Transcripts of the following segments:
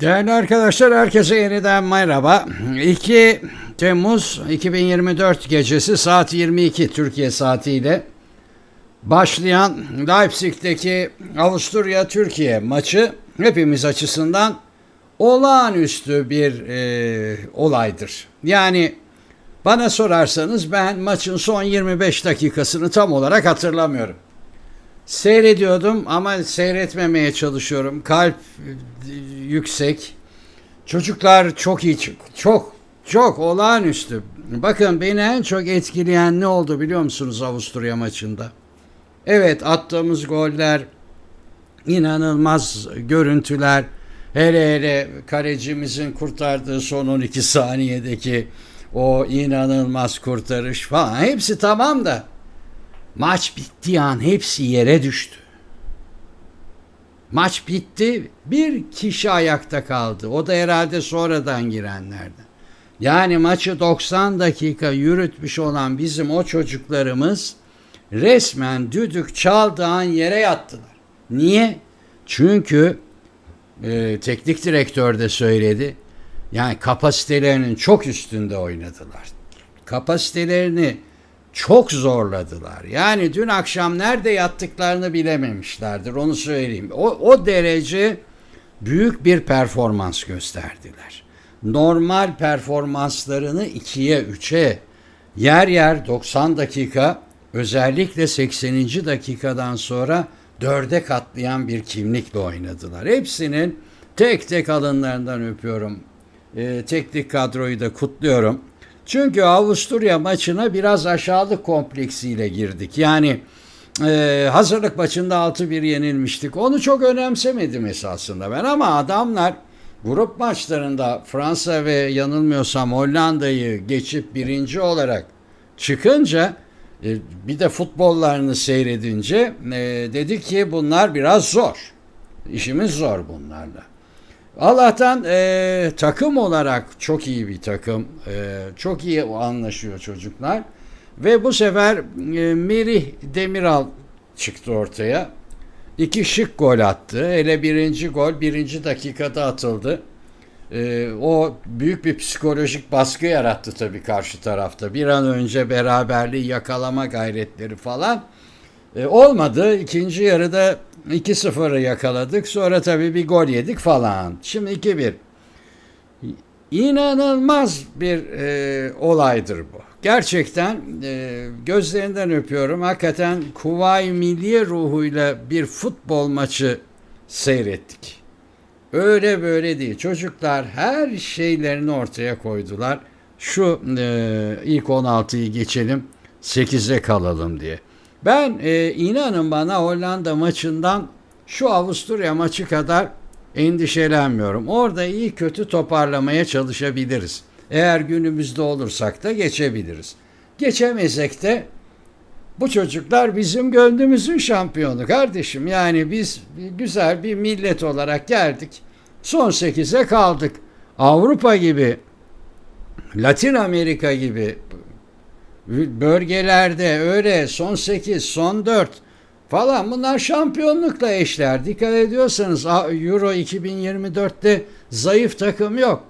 Değerli arkadaşlar herkese yeniden merhaba. 2 Temmuz 2024 gecesi saat 22 Türkiye saatiyle başlayan Leipzig'teki Avusturya Türkiye maçı hepimiz açısından olağanüstü bir e, olaydır. Yani bana sorarsanız ben maçın son 25 dakikasını tam olarak hatırlamıyorum. Seyrediyordum ama seyretmemeye çalışıyorum. Kalp e, yüksek. Çocuklar çok iyi çık. Çok çok olağanüstü. Bakın beni en çok etkileyen ne oldu biliyor musunuz Avusturya maçında? Evet attığımız goller, inanılmaz görüntüler. Hele hele kalecimizin kurtardığı son 12 saniyedeki o inanılmaz kurtarış falan hepsi tamam da maç bittiği an hepsi yere düştü. Maç bitti. Bir kişi ayakta kaldı. O da herhalde sonradan girenlerden. Yani maçı 90 dakika yürütmüş olan bizim o çocuklarımız resmen düdük çaldığı an yere yattılar. Niye? Çünkü e, teknik direktör de söyledi. Yani kapasitelerinin çok üstünde oynadılar. Kapasitelerini çok zorladılar. Yani dün akşam nerede yattıklarını bilememişlerdir onu söyleyeyim. O, o derece büyük bir performans gösterdiler. Normal performanslarını ikiye üçe yer yer 90 dakika özellikle 80. dakikadan sonra dörde katlayan bir kimlikle oynadılar. Hepsinin tek tek alınlarından öpüyorum. Ee, teknik kadroyu da kutluyorum. Çünkü Avusturya maçına biraz aşağılık kompleksiyle girdik. Yani e, hazırlık maçında 6-1 yenilmiştik. Onu çok önemsemedim esasında ben ama adamlar grup maçlarında Fransa ve yanılmıyorsam Hollanda'yı geçip birinci olarak çıkınca e, bir de futbollarını seyredince e, dedi ki bunlar biraz zor. İşimiz zor bunlarla. Allah'tan e, takım olarak çok iyi bir takım. E, çok iyi anlaşıyor çocuklar. Ve bu sefer e, Merih Demiral çıktı ortaya. İki şık gol attı. Hele birinci gol birinci dakikada atıldı. E, o büyük bir psikolojik baskı yarattı tabii karşı tarafta. Bir an önce beraberliği yakalama gayretleri falan. E, olmadı. İkinci yarıda 2-0'ı yakaladık. Sonra tabii bir gol yedik falan. Şimdi 2-1. İnanılmaz bir e, olaydır bu. Gerçekten e, gözlerinden öpüyorum. Hakikaten Kuvayi Milliye ruhuyla bir futbol maçı seyrettik. Öyle böyle değil. Çocuklar her şeylerini ortaya koydular. Şu e, ilk 16'yı geçelim 8'e kalalım diye. Ben e, inanın bana Hollanda maçından şu Avusturya maçı kadar endişelenmiyorum. Orada iyi kötü toparlamaya çalışabiliriz. Eğer günümüzde olursak da geçebiliriz. Geçemezsek de bu çocuklar bizim gönlümüzün şampiyonu kardeşim. Yani biz güzel bir millet olarak geldik. Son 8'e kaldık. Avrupa gibi, Latin Amerika gibi bölgelerde öyle son 8, son 4 falan bunlar şampiyonlukla eşler. Dikkat ediyorsanız Euro 2024'te zayıf takım yok.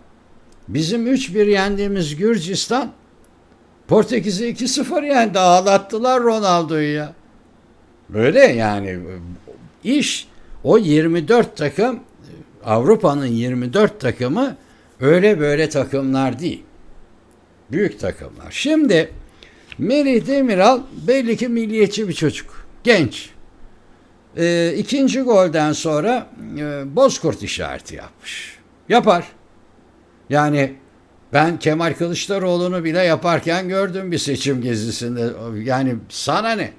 Bizim 3-1 yendiğimiz Gürcistan Portekiz'i 2-0 yendi. Ağlattılar Ronaldo'yu ya. Böyle yani iş o 24 takım Avrupa'nın 24 takımı öyle böyle takımlar değil. Büyük takımlar. Şimdi Merih Demiral belli ki milliyetçi bir çocuk. Genç. E, ikinci golden sonra e, Bozkurt işareti yapmış. Yapar. Yani ben Kemal Kılıçdaroğlu'nu bile yaparken gördüm bir seçim gezisinde. Yani sana ne?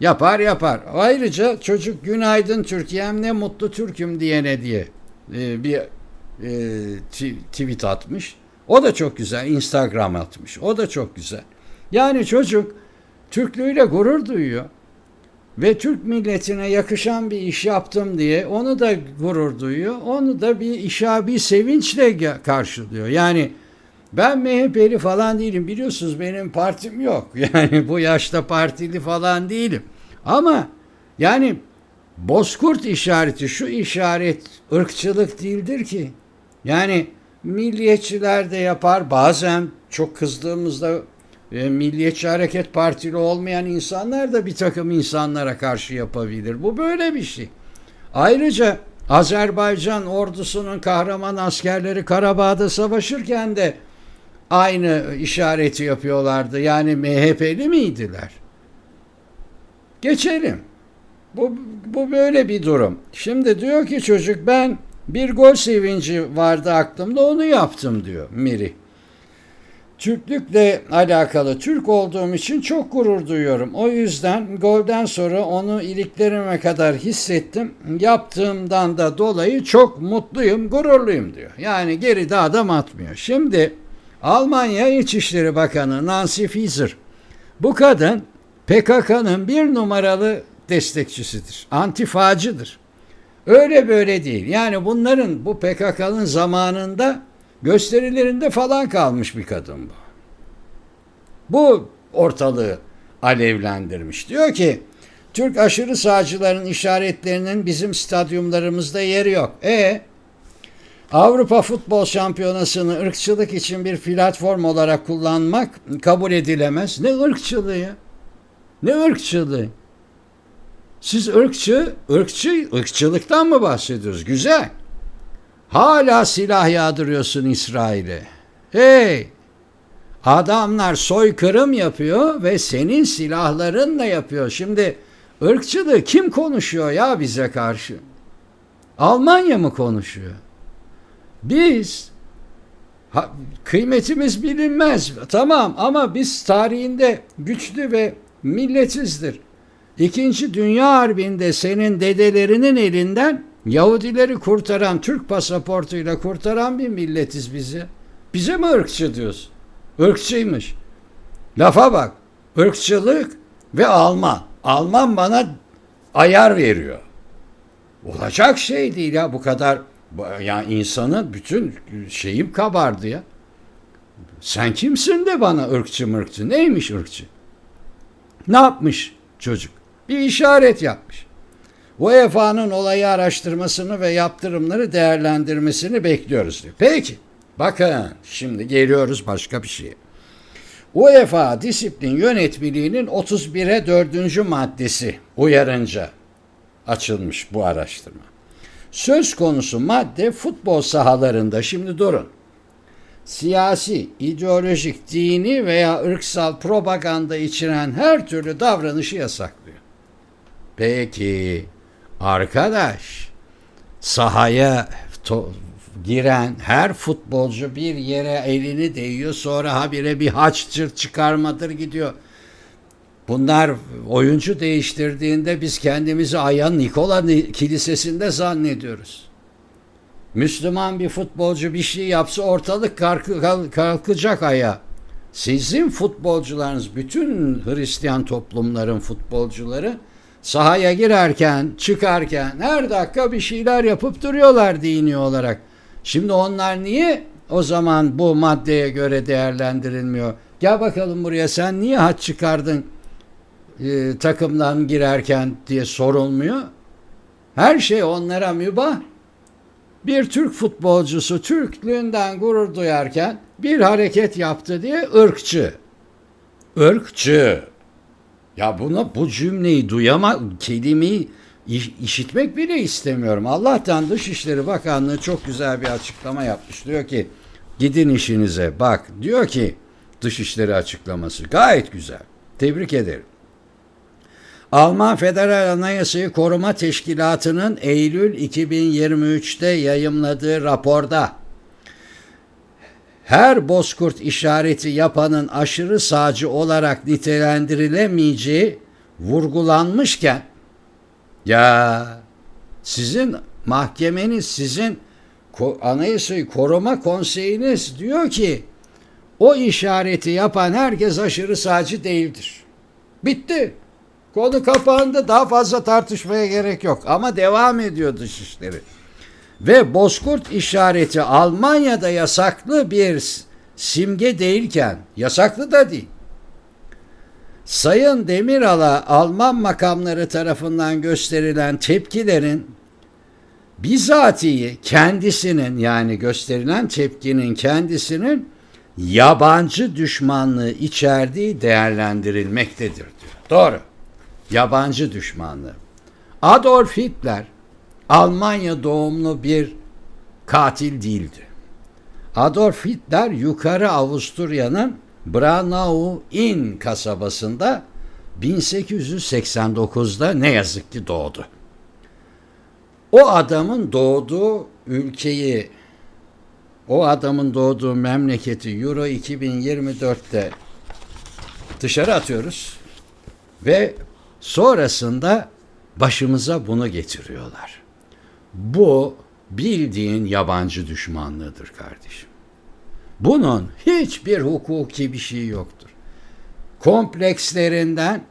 Yapar yapar. Ayrıca çocuk günaydın Türkiye'm ne mutlu Türk'üm diyene diye e, bir e, tweet atmış. O da çok güzel. Instagram atmış. O da çok güzel. Yani çocuk Türklüğüyle gurur duyuyor. Ve Türk milletine yakışan bir iş yaptım diye onu da gurur duyuyor. Onu da bir işabi sevinçle karşılıyor. Yani ben MHP'li falan değilim. Biliyorsunuz benim partim yok. Yani bu yaşta partili falan değilim. Ama yani Bozkurt işareti şu işaret ırkçılık değildir ki. Yani milliyetçiler de yapar bazen çok kızdığımızda e, Milliyetçi Hareket Partili olmayan insanlar da bir takım insanlara karşı yapabilir. Bu böyle bir şey. Ayrıca Azerbaycan ordusunun kahraman askerleri Karabağ'da savaşırken de aynı işareti yapıyorlardı. Yani MHP'li miydiler? Geçelim. Bu, bu böyle bir durum. Şimdi diyor ki çocuk ben bir gol sevinci vardı aklımda onu yaptım diyor Miri. Türklükle alakalı Türk olduğum için çok gurur duyuyorum. O yüzden golden sonra onu iliklerime kadar hissettim. Yaptığımdan da dolayı çok mutluyum, gururluyum diyor. Yani geride adam atmıyor. Şimdi Almanya İçişleri Bakanı Nancy Faeser. Bu kadın PKK'nın bir numaralı destekçisidir. Antifacıdır. Öyle böyle değil. Yani bunların bu PKK'nın zamanında gösterilerinde falan kalmış bir kadın bu. Bu ortalığı alevlendirmiş. Diyor ki Türk aşırı sağcıların işaretlerinin bizim stadyumlarımızda yeri yok. E Avrupa Futbol Şampiyonası'nı ırkçılık için bir platform olarak kullanmak kabul edilemez. Ne ırkçılığı? Ne ırkçılığı? Siz ırkçı, ırkçı, ırkçılıktan mı bahsediyoruz? Güzel. Hala silah yağdırıyorsun İsrail'e. Hey! Adamlar soykırım yapıyor ve senin silahlarınla yapıyor. Şimdi ırkçılığı kim konuşuyor ya bize karşı? Almanya mı konuşuyor? Biz ha, kıymetimiz bilinmez. Tamam ama biz tarihinde güçlü ve milletizdir. İkinci Dünya Harbi'nde senin dedelerinin elinden Yahudileri kurtaran, Türk pasaportuyla kurtaran bir milletiz bizi. Bize mi ırkçı diyorsun? Irkçıymış. Lafa bak. Irkçılık ve Alman. Alman bana ayar veriyor. Olacak şey değil ya bu kadar. Ya insanın bütün şeyim kabardı ya. Sen kimsin de bana ırkçı mırkçı? Neymiş ırkçı? Ne yapmış çocuk? Bir işaret yapmış. UEFA'nın olayı araştırmasını ve yaptırımları değerlendirmesini bekliyoruz diyor. Peki. Bakın şimdi geliyoruz başka bir şeye. UEFA Disiplin Yönetmeliği'nin 31'e 4. maddesi uyarınca açılmış bu araştırma. Söz konusu madde futbol sahalarında şimdi durun. Siyasi, ideolojik, dini veya ırksal propaganda içeren her türlü davranışı yasaklıyor. Peki arkadaş sahaya giren her futbolcu bir yere elini değiyor sonra habire bir haçtır çıkarmadır gidiyor. Bunlar oyuncu değiştirdiğinde biz kendimizi Ayan Nikola Kilisesi'nde zannediyoruz. Müslüman bir futbolcu bir şey yapsa ortalık kalkacak aya. Sizin futbolcularınız, bütün Hristiyan toplumların futbolcuları sahaya girerken, çıkarken her dakika bir şeyler yapıp duruyorlar dini olarak. Şimdi onlar niye o zaman bu maddeye göre değerlendirilmiyor? Gel bakalım buraya sen niye haç çıkardın e, takımdan girerken diye sorulmuyor. Her şey onlara mübah. Bir Türk futbolcusu Türklüğünden gurur duyarken bir hareket yaptı diye ırkçı. Irkçı. Ya buna bu cümleyi duyama kelimeyi işitmek bile istemiyorum. Allah'tan Dışişleri Bakanlığı çok güzel bir açıklama yapmış. Diyor ki gidin işinize bak. Diyor ki Dışişleri açıklaması gayet güzel. Tebrik ederim. Alman Federal Anayasayı Koruma Teşkilatı'nın Eylül 2023'te yayımladığı raporda her bozkurt işareti yapanın aşırı sağcı olarak nitelendirilemeyeceği vurgulanmışken ya sizin mahkemeniz, sizin anayasayı koruma konseyiniz diyor ki o işareti yapan herkes aşırı sağcı değildir. Bitti. Konu kapandı. Daha fazla tartışmaya gerek yok. Ama devam ediyor dışişleri. Ve bozkurt işareti Almanya'da yasaklı bir simge değilken, yasaklı da değil. Sayın Demiral'a Alman makamları tarafından gösterilen tepkilerin bizatihi kendisinin yani gösterilen tepkinin kendisinin yabancı düşmanlığı içerdiği değerlendirilmektedir diyor. Doğru. Yabancı düşmanlığı. Adolf Hitler Almanya doğumlu bir katil değildi. Adolf Hitler yukarı Avusturya'nın Braunau-Inn kasabasında 1889'da ne yazık ki doğdu. O adamın doğduğu ülkeyi, o adamın doğduğu memleketi Euro 2024'te dışarı atıyoruz ve sonrasında başımıza bunu getiriyorlar. Bu bildiğin yabancı düşmanlığıdır kardeşim. Bunun hiçbir hukuki bir şey yoktur. Komplekslerinden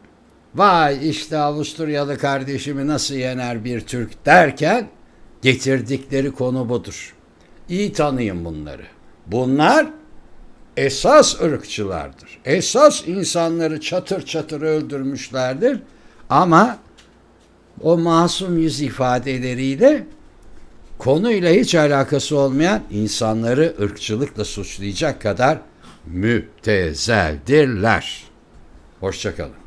vay işte Avusturyalı kardeşimi nasıl yener bir Türk derken getirdikleri konu budur. İyi tanıyın bunları. Bunlar esas ırkçılardır. Esas insanları çatır çatır öldürmüşlerdir ama o masum yüz ifadeleriyle konuyla hiç alakası olmayan insanları ırkçılıkla suçlayacak kadar müptezeldirler. Hoşçakalın.